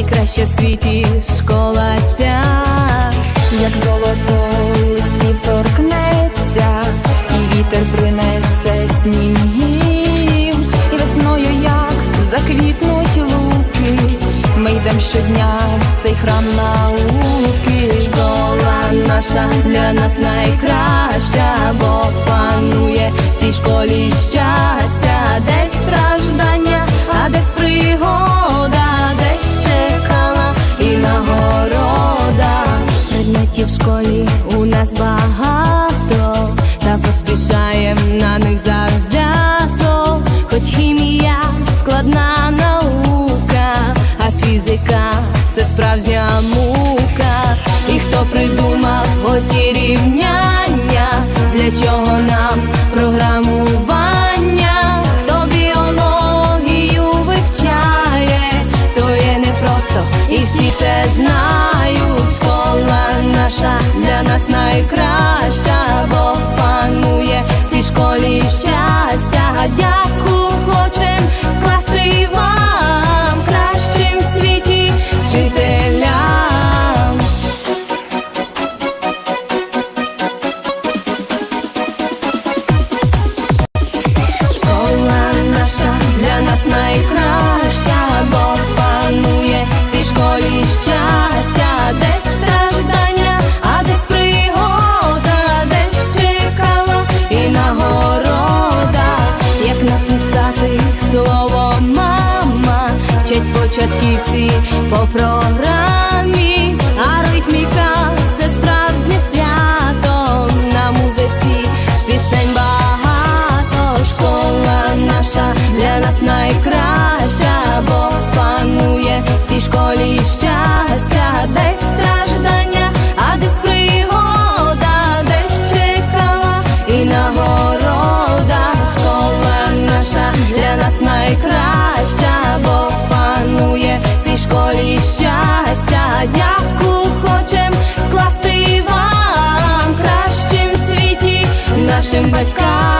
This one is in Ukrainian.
найкраща в світі школа ця, як золото листків торкнеться, і вітер принесе снігів, і весною як заквітнуть луки. Ми йдем щодня в цей храм науки. Школа наша для нас найкраща, бо панує в цій школі щастя, десь придумав оті рівняння, для чого нам програмування, хто біологію вивчає, то є непросто, і всі це знають. Школа наша для нас найкраща, нас найкраща, бо панує в цій школі щастя, десь страждання, а десь пригода, десь чекала і нагорода, як написати слово мама, вчать початківці по програмі, наша для нас найкраща, бо панує в цій школі щастя, десь страждання, а десь пригода, десь чекала і нагорода. Школа наша для нас найкраща, бо панує в цій школі щастя. Дяку хочем скласти вам кращим світі нашим батькам.